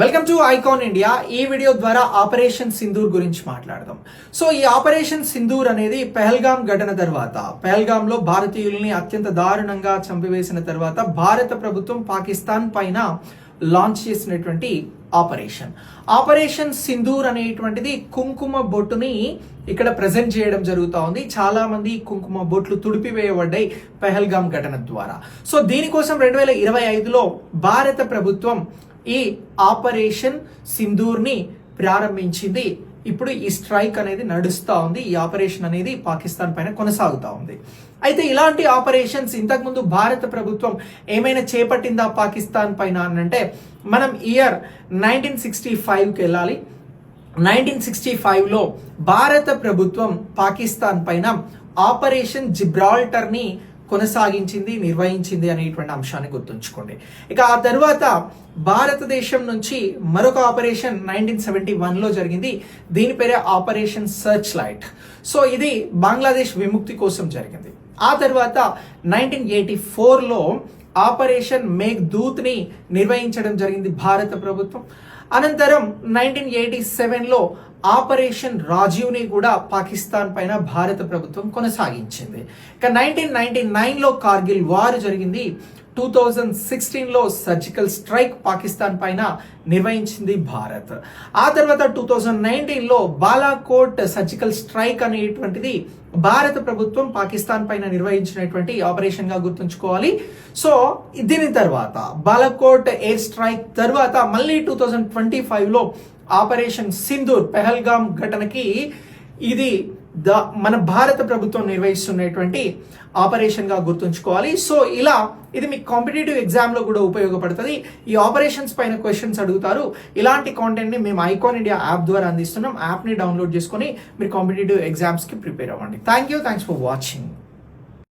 Welcome to icon India ఈ video ద్వారా operation Sindoor గురించి మాట్లాడదాం. సో ఈ ఆపరేషన్ సింధూర్ అనేది పెహల్గాం ఘటన తర్వాత పెహల్గాం లో భారతీయుల్ని అత్యంత దారుణంగా చంపివేసిన తర్వాత భారత ప్రభుత్వం పాకిస్తాన్ పైన లాంచ్ చేసినటువంటి ఆపరేషన్ ఆపరేషన్ సింధూర్ అనేటువంటిది కుంకుమ బొట్టుని ఇక్కడ ప్రజెంట్ చేయడం జరుగుతూ ఉంది. చాలా మంది కుంకుమ బొట్లు తుడిపివేయబడ్డాయి పెహల్గాం ఘటన ద్వారా. సో దీనికోసం రెండు వేల ఇరవై ఐదులో భారత ప్రభుత్వం ఈ ఆపరేషన్ సింధూర్ని ప్రారంభించింది. ఇప్పుడు ఈ స్ట్రైక్ అనేది నడుస్తూ ఉంది. ఈ ఆపరేషన్ అనేది పాకిస్తాన్ పైన కొనసాగుతూ ఉంది. అయితే ఇలాంటి ఆపరేషన్స్ ఇంతకుముందు భారత ప్రభుత్వం ఏమైనా చేపట్టిందా పాకిస్తాన్ పైన అనంటే అంటే మనం ఇయర్ నైన్టీన్ సిక్స్టీ ఫైవ్కి వెళ్ళాలి. నైన్టీన్ సిక్స్టీ ఫైవ్లో భారత ప్రభుత్వం పాకిస్తాన్ పైన ఆపరేషన్ జిబ్రాల్టర్ని కొనసాగించింది నిర్వహించింది అనేటువంటి అంశాన్ని గుర్తుంచుకోండి. ఇక ఆ తర్వాత భారతదేశం నుంచి మరొక ఆపరేషన్ నైన్టీన్ సెవెంటీ వన్లో జరిగింది. దీని పేరే ఆపరేషన్ సర్చ్ లైట్ సో ఇది బంగ్లాదేశ్ విముక్తి కోసం జరిగింది. ఆ తర్వాత నైన్టీన్ ఎయిటీ ఫోర్లో ఆపరేషన్ మేఘ్దూత్ని నిర్వహించడం జరిగింది భారత ప్రభుత్వం. అనంతరం నైన్టీన్ ఎయిటీ సెవెన్లో ఆపరేషన్ రాజీవ్ని కూడా పాకిస్తాన్ పైన భారత ప్రభుత్వం కొనసాగించింది. ఇక నైన్టీన్ నైన్టీ నైన్లో కార్గిల్ వార్ జరిగింది. టూ థౌజండ్ సిక్స్టీన్లో సర్జికల్ స్ట్రైక్ పాకిస్తాన్ పైన నిర్వహించింది భారత్. ఆ తర్వాత టూ థౌజండ్ నైన్టీన్లో బాలాకోట్ సర్జికల్ స్ట్రైక్ అనేటువంటిది భారత ప్రభుత్వం పాకిస్తాన్ పైన నిర్వహించినటువంటి ఆపరేషన్గా గుర్తుంచుకోవాలి. సో దీని తర్వాత బాలాకోట్ ఎయిర్ స్ట్రైక్ తర్వాత మళ్ళీ టూ థౌజండ్ ట్వంటీ ఫైవ్లో ఆపరేషన్ సింధూర్ పెహల్గామ్ ఘటనకి ఇది ద మన భారత ప్రభుత్వం నిర్వహిస్తున్నటువంటి ఆపరేషన్గా గుర్తుంచుకోవాలి. సో ఇలా ఇది మీకు కాంపిటేటివ్ ఎగ్జామ్లో కూడా ఉపయోగపడుతుంది. ఈ ఆపరేషన్స్ పైన క్వశ్చన్స్ అడుగుతారు. ఇలాంటి కాంటెంట్ని మేము ఐకాన్ ఇండియా యాప్ ద్వారా అందిస్తున్నాం. యాప్ని డౌన్లోడ్ చేసుకొని మీరు కాంపిటేటివ్ ఎగ్జామ్స్కి ప్రిపేర్ అవ్వండి. Thank you thanks for watching